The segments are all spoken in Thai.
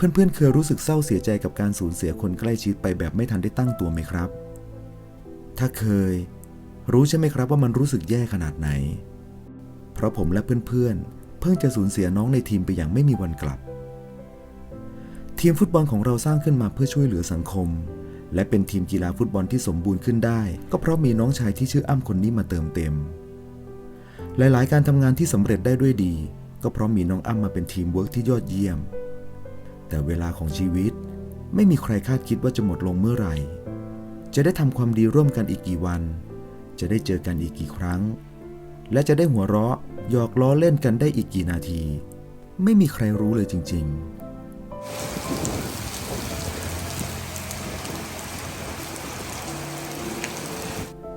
พื่อนๆ เคยรู้สึกเศร้าเสียใจกับการสูญเสียคนใกล้ชิดไปแบบไม่ทันได้ตั้งตัวไหมครับ ถ้าเคย รู้ใช่ไหมครับว่ามันรู้สึกแย่ขนาดไหน เพราะผมและเพื่อนๆ เพิ่งจะสูญเสียน้องในทีมไปอย่างไม่มีวันกลับ ทีมฟุตบอลของเราสร้างขึ้นมาเพื่อช่วยเหลือสังคม และเป็นทีมกีฬาฟุตบอลที่สมบูรณ์ขึ้นได้ ก็เพราะมีน้องชายที่ชื่ออ้ำคนนี้มาเติมเต็ม หลายๆ การทำงานที่สำเร็จได้ด้วยดี ก็เพราะมีน้องอ้ำมาเป็นทีมเวิร์กที่ยอดเยี่ยม แต่เวลาของชีวิตไม่มีใครคาดคิดว่าจะหมดลงเมื่อไหร่ จะได้ทำความดีร่วมกันอีกกี่วัน จะได้เจอกันอีกกี่ครั้ง และจะได้หัวเราะหยอกล้อเล่นกันได้อีกกี่นาที ไม่มีใครรู้เลยจริง ๆ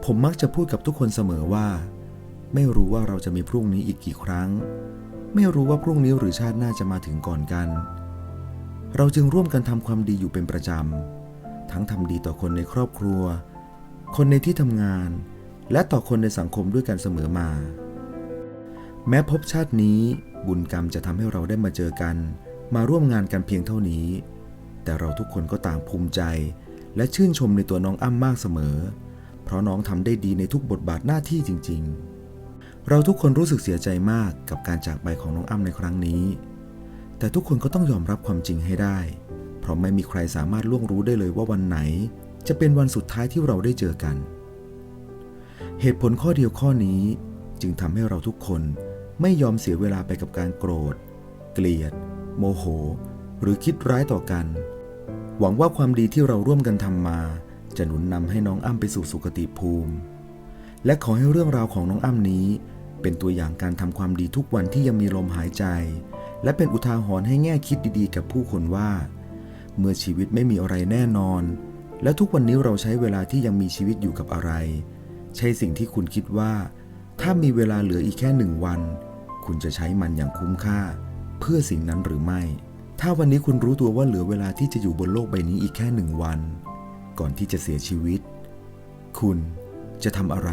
ผมมักจะพูดกับทุกคนเสมอว่า ไม่รู้ว่าเราจะมีพรุ่งนี้อีกกี่ครั้ง ไม่รู้ว่าพรุ่งนี้หรือชาติหน้าจะมาถึงก่อนกัน เราจึงร่วมกันทำความดีอยู่เป็นประจำ ทั้งทำดีต่อคนในครอบครัว คนในที่ทำงาน และต่อคนในสังคมด้วยกันเสมอมา แม้ภพชาตินี้บุญกรรมจะทำให้เราได้มาเจอกัน มาร่วมงานกันเพียงเท่านี้ แต่เราทุกคนก็ต่างภูมิใจ และชื่นชมในตัวน้องอ้ำมากเสมอ เพราะน้องทำได้ดีในทุกบทบาทหน้าที่จริง ๆ เราทุกคนรู้สึกเสียใจมากกับการจากไปของน้องอ้ำในครั้งนี้ แต่ทุกคนก็ต้องยอมรับความจริงให้ได้ เพราะไม่มีใครสามารถล่วงรู้ได้เลยว่าวันไหน จะเป็นวันสุดท้ายที่เราได้เจอกัน เหตุผลข้อเดียวข้อนี้ จึงทำให้เราทุกคนไม่ยอมเสียเวลาไปกับการโกรธ เกลียด โมโห หรือคิดร้ายต่อกัน หวังว่าความดีที่เราร่วมกันทำมา จะหนุนนำให้น้องอ้ำไปสู่สุคติภูมิ และขอให้เรื่องราวของน้องอ้ำนี้ เป็นตัวอย่างการทำความดีทุกวันที่ยังมีลมหายใจ และเป็นอุทาหรณ์ให้แง่คิดดีๆ กับผู้คนว่า เมื่อชีวิตไม่มีอะไรแน่นอน และทุกวันนี้เราใช้เวลาที่ยังมีชีวิตอยู่กับอะไร ใช่สิ่งที่คุณคิดว่า ถ้ามีเวลาเหลืออีกแค่หนึ่งวัน คุณจะใช้มันอย่างคุ้มค่า เพื่อสิ่งนั้นหรือไม่ ถ้าวันนี้คุณรู้ตัวว่าเหลือเวลาที่จะอยู่บนโลกใบนี้อีกแค่หนึ่งวัน ก่อนที่จะเสียชีวิต คุณจะทำอะไร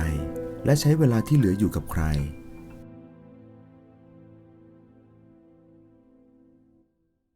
และใช้เวลาที่เหลืออยู่กับใคร